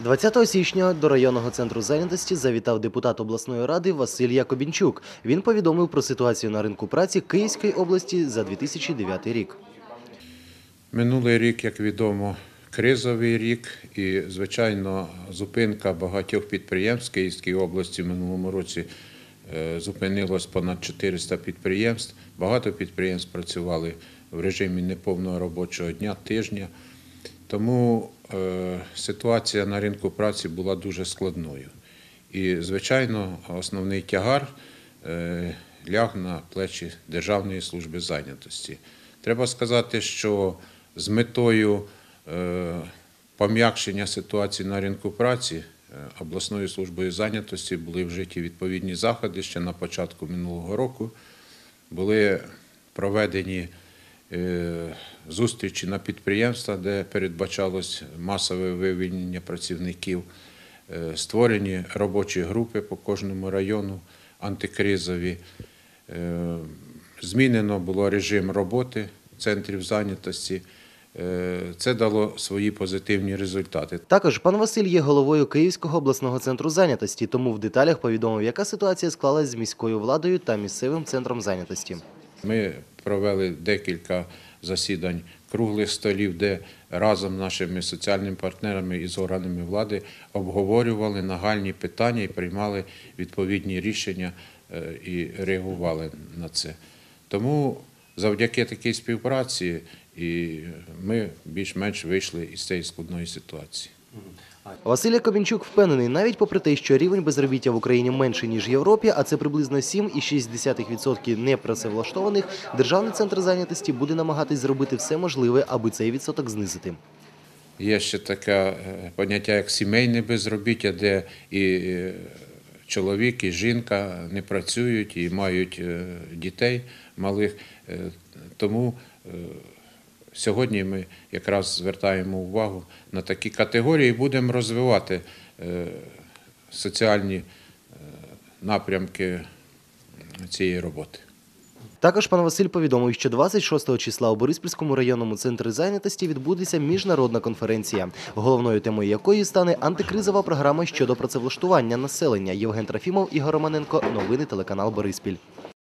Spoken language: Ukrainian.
20 січня до районного центру зайнятості завітав депутат обласної ради Василь Якобінчук. Він повідомив про ситуацію на ринку праці Київської області за 2009 рік. Минулий рік, як відомо, кризовий рік, і, звичайно, зупинка багатьох підприємств в Київській області в минулому році е, зупинилось понад 400 підприємств. Багато підприємств працювали в режимі неповного робочого дня, тижня. Тому е, ситуація на ринку праці була дуже складною. І, звичайно, основний тягар е, ляг на плечі Державної служби зайнятості. Треба сказати, що з метою е, пом'якшення ситуації на ринку праці обласною службою зайнятості були вжиті відповідні заходи ще на початку минулого року. Були проведені зустрічі на підприємствах, де передбачалось масове вивільнення працівників, Е, створені робочі групи по кожному району антикризові. Е, Змінено було режим роботи центрів зайнятості. Е, Це дало свої позитивні результати. Також пан Василь є головою Київського обласного центру зайнятості, тому в деталях повідомив, яка ситуація склалась з міською владою та місцевим центром зайнятості. Ми провели декілька засідань круглих столів, де разом з нашими соціальними партнерами і з органами влади обговорювали нагальні питання і приймали відповідні рішення е, і реагували на це. Тому завдяки такій співпраці і ми більш-менш вийшли із цієї складної ситуації. Василь Якобінчук впевнений, навіть попри те, що рівень безробіття в Україні менший, ніж в Європі, а це приблизно 7,6% непрацевлаштованих, Державний центр зайнятості буде намагатись зробити все можливе, аби цей відсоток знизити. Є ще таке е, поняття, як сімейне безробіття, де і е, чоловік, і жінка не працюють і мають е, дітей малих. Тому сьогодні ми якраз звертаємо увагу на такі категорії і будемо розвивати е, соціальні е, напрямки цієї роботи. Також пан Василь повідомив, що 26 числа у Бориспільському районному центрі зайнятості відбудеться міжнародна конференція, головною темою якої стане антикризова програма щодо працевлаштування населення. Євген Трофімов, Ігор Романенко. Новини телеканал Бориспіль.